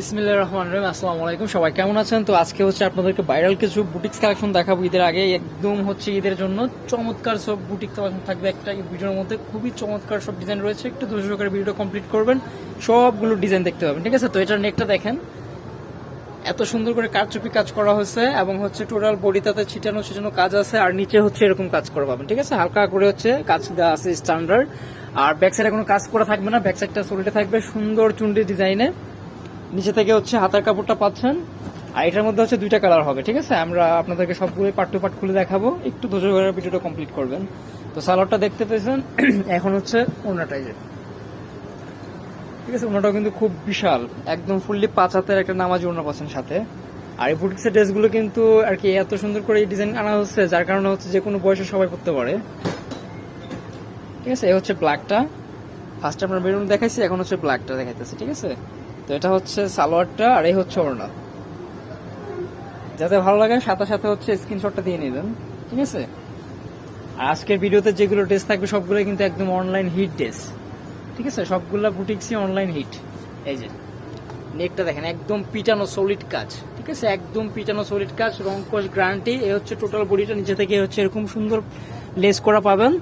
বিসমিল্লাহ রহমান রহিম, আসসালামু আলাইকুম। সবাই কেমন আছেন? তো আজকে হচ্ছে আপনাদেরকে ভাইরাল কিছু বুটিক্স কালেকশন দেখাবো ঈদের আগে। একদম হচ্ছে ঈদের জন্য চমৎকার সব বুটিক কালেকশন থাকবে। একটা ভিডিওর মধ্যে খুবই চমৎকার সব ডিজাইন রয়েছে। একটু ধৈর্য সহকারে ভিডিও কমপ্লিট করবেন। সবগুলো ডিজাইন দেখতে পাবেন, ঠিক আছে? তো এটার নেকটা দেখেন। এত সুন্দর করে কারচুপি কাজ করা হয়েছে এবং হচ্ছে টোটাল বডিটাতে ছিটানো ছিটানো কাজ আছে আর নিচে হচ্ছে এরকম কাজ করা পাবেন, ঠিক আছে? হালকা করে হচ্ছে কাজ দেওয়া আছে স্ট্যান্ডার্ড আর ব্যাক সাইডে কোনো কাজ করা থাকবে না। ব্যাক সাইডটা সোলটে থাকবে সুন্দর চুন্ডি ডিজাইনে নিচে থেকে হচ্ছে হাতার কাপড়টা পাচ্ছেন। আর এটার মধ্যে হচ্ছে দুইটা কালার হবে, ঠিক আছে? আমরা আপনাদেরকে সবগুলো পার্ট টু পার্ট খুলে দেখাবো। একটু ধৈর্য ধরে ভিডিওটা কমপ্লিট করবেন। তো সালোয়ারটা দেখতে পেয়েছেন, এখন হচ্ছে ওনাটাই ঠিক আছে ওনাটাও কিন্তু খুব বিশাল। একদম ফুললি পাঁচ হাতের একটা নামাজ ওনা পাচ্ছেন সাথে। আর এই বুটিক্সের ড্রেসগুলো কিন্তু আর কি এত সুন্দর করে এই ডিজাইন আনা হচ্ছে, যার কারণে হচ্ছে যে কোনো বয়সে সবাই পড়তে পারে। ঠিক আছে এ হচ্ছে ব্ল্যাকটা ফার্স্ট আমরা বেরুন দেখাইছি, এখন হচ্ছে ব্ল্যাকটা দেখাইতেছি, ঠিক আছে? তো এটা হচ্ছে সালোয়ারটা আর এই হচ্ছে ওড়না। যাতে ভালো লাগে সাথে সাথে হচ্ছে স্ক্রিনশটটা দিয়ে নেবেন, ঠিক আছে? আর আজকের ভিডিওতে যেগুলো ড্রেস থাকবে সবগুলো কিন্তু একদম অনলাইন হিট ড্রেস ঠিক আছে? সবগুলা বুটিক্সই অনলাইন হিট এই যে নেকটা দেখেন, একদম পিটানো সলিড কাজ, ঠিক আছে? একদম পিটানো সলিড কাজ, রং কোচ গ্যারান্টি এই হচ্ছে টোটাল বডিটা নিচে থেকে হচ্ছে এরকম সুন্দর লেস করা পাবেন।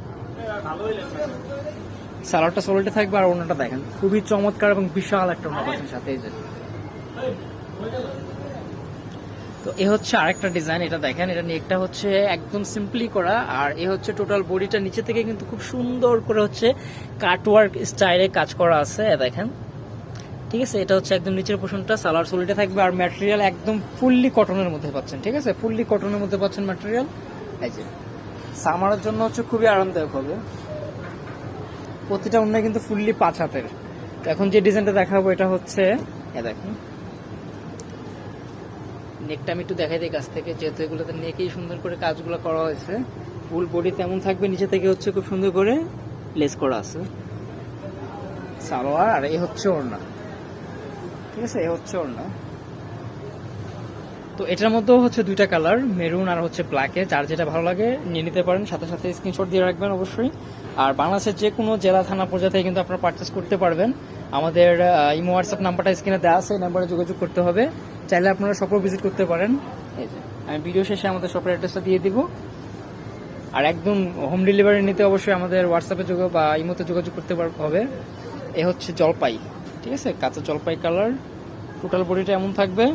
সালোয়ারটা সলিডে থাকবে আর ওনাটা দেখেন। খুবই চমৎকার এবং বিশাল একটা ওনা পাচ্ছেন সাথে এই যে। তো এ হচ্ছে আরেকটা ডিজাইন এটা দেখেন, এটা নিয়ে নেকটা হচ্ছে একদম সিম্পলি করা, আর এ হচ্ছে টোটাল বডিটা নিচে থেকে কিন্তু খুব সুন্দর করে হচ্ছে কাটওয়ার্ক স্টাইলে কাজ করা আছে দেখেন। ঠিক আছে, এটা হচ্ছে একদম নিচের পোর্শনটা সালার সলিডে থাকবে, আর ম্যাটেরিয়াল একদম ফুললি কটনের মধ্যে পাচ্ছেন, ঠিক আছে? ফুললি কটনের মধ্যে পাচ্ছেন ম্যাটেরিয়াল এই যে। সামারের জন্য হচ্ছে খুবই আরামদায়ক হবে। প্রতিটা অন্য কিন্তু ফুললি পাঁচ হাতের। এখন যে ডিজাইনটা দেখাবো, এটা হচ্ছে দেখুন। নেকটা আমি একটু দেখাই দিই কাছ থেকে, যেহেতু এগুলোতে নেকেই সুন্দর করে কাজগুলো করা হয়েছে। ফুল বডি তেমন থাকবে, নিচে থেকে হচ্ছে খুব সুন্দর করে লেস করা আছে। সালোয়ার, আর এই হচ্ছে ওড়না। ঠিক আছে এই হচ্ছে ওড়না। তো এটার মধ্যেও হচ্ছে দুইটা কালার, মেরুন আর হচ্ছে ব্ল্যাকে যার যেটা ভালো লাগে, নিয়ে নিতে পারেন। সাথে সাথে স্ক্রিনশট দিয়ে রাখবেন অবশ্যই। আর বাংলাদেশের যে কোনো জেলা, থানা, পর্যায়ে থেকে কিন্তু আপনারা পারচেস করতে পারবেন। আমাদের ইমো হোয়াটসঅ্যাপ নাম্বারটা স্ক্রিনে দেওয়া আছে। এই নাম্বারে যোগাযোগ করতে হবে। চাইলে আপনারা শপও ভিজিট করতে পারেন। এই যে, আমি ভিডিও শেষে আমাদের শপের অ্যাড্রেসটা দিয়ে দিব। আর একদম হোম ডেলিভারি নিতে অবশ্যই আমাদের হোয়াটসঅ্যাপে যোগাযোগ বা ইমোতে যোগাযোগ করতে হবে। এ হচ্ছে জলপাই, ঠিক আছে? কাঁচা জলপাই কালার টোটাল বডিটা এমন থাকবে।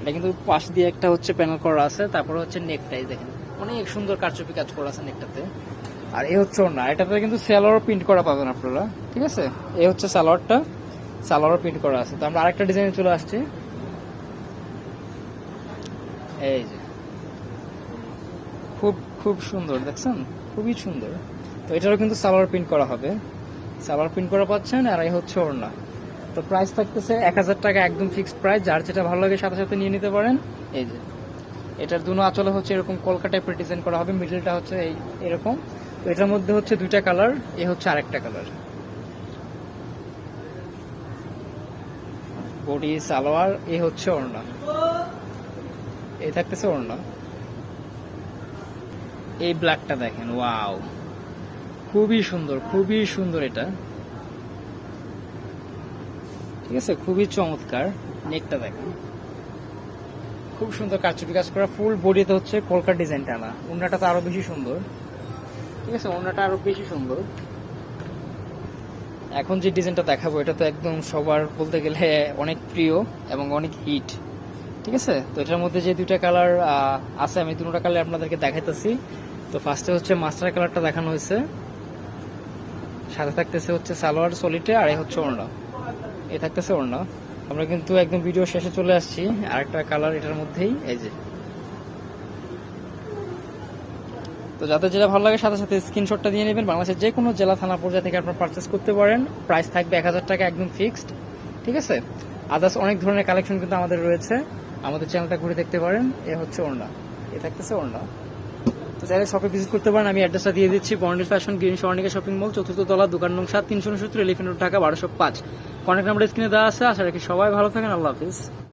এটা কিন্তু পাশ দিয়ে একটা হচ্ছে প্যানেল করা আছে, তারপরে হচ্ছে নেকটাই দেখেন। অনেক সুন্দর কারচুপি কাজ করা আছে নেকটাতে আর এ হচ্ছে ওনা এটাতে কিন্তু সালোয়ার প্রিন্ট করা পাবেন আপনারা, ঠিক আছে? এ হচ্ছে সালোয়ারটা সালোয়ার প্রিন্ট করা আছে। তো আমরা আরেকটা ডিজাইনে চলে আসছি। এই যে, খুব খুব সুন্দর, দেখছেন? খুবই সুন্দর। তো এটারও কিন্তু সালোয়ার প্রিন্ট করা হবে। সালোয়ার প্রিন্ট করা পাচ্ছেন, আর এই হচ্ছে ওড়না। তো প্রাইস থাকতেছে এক হাজার টাকা একদম ফিক্সড প্রাইস যার যেটা ভালো লাগে সাথে সাথে নিয়ে নিতে পারেন। এই যে, এটার দুনো আঁচলে হচ্ছে এরকম কলকা টাইপের ডিজাইন করা হবে মিডলটা হচ্ছে এই, এরকম। তো এটার মধ্যে হচ্ছে দুইটা কালার এ হচ্ছে আরেকটা কালার বডি সালোয়ার, এ হচ্ছে ওড়না। এই থাকতেছে ওড়না। এই ব্ল্যাকটা দেখেন ওয়াও খুবই সুন্দর খুবই সুন্দর এটা। ঠিক আছে? খুবই চমৎকার। নেকটা দেখেন। খুব সুন্দর কারচুপি কাজ করা। ফুল বডিতে হচ্ছে কলকার ডিজাইনটা আনা ওড়নাটা তো আরও বেশি সুন্দর। ঠিক আছে? ওড়নাটা আরও বেশি সুন্দর। এখন যে ডিজাইনটা দেখাবো, এটা তো একদম সবার বলতে গেলে অনেক প্রিয় এবং অনেক হিট। ঠিক আছে? তো এটার মধ্যে যে দুইটা কালার আছে, আমি দুটো কালার আপনাদেরকে দেখাইতেছি। তো ফার্স্টে হচ্ছে মাস্টার কালারটা দেখানো হয়েছে। সাথে থাকতেছে হচ্ছে সালোয়ার সলিটে আর এই হচ্ছে ওড়না। এ থাকতেছে ওড়না। আমরা কিন্তু একদম ভিডিও শেষে চলে আসছি। আরেকটা কালার এটার মধ্যেই, এই যে। তো যাদের যেটা ভালো লাগে, সাথে সাথে স্ক্রিনশটটা দিয়ে নেবেন। বাংলাদেশের যে কোনো জেলা, থানা, পর্যায়ে থেকে আপনারা পারচেস করতে পারেন। প্রাইস থাকবে এক হাজার টাকা একদম ফিক্সড ঠিক আছে? আদার্স অনেক ধরনের কালেকশন কিন্তু আমাদের রয়েছে। আমাদের চ্যানেলটা ঘুরে দেখতে পারেন। এ হচ্ছে ওড়না। এ থাকতেছে ওড়না। তো চাইলে শপে ভিজিট করতে পারেন। আমি অ্যাড্রেসটা দিয়ে দিচ্ছি। Bondel fashion green Swarnika shopping mall চতুর্থ তলা, দোকান নং সাত, তিনশো উনসত্তর এলিফেন্ট ঢাকা, বারোশো পাঁচ। কন্ট্যাক্ট নাম্বার স্ক্রিনে দেওয়া আছে আশা রাখি সবাই ভালো থাকেন আল্লাহ হাফিজ।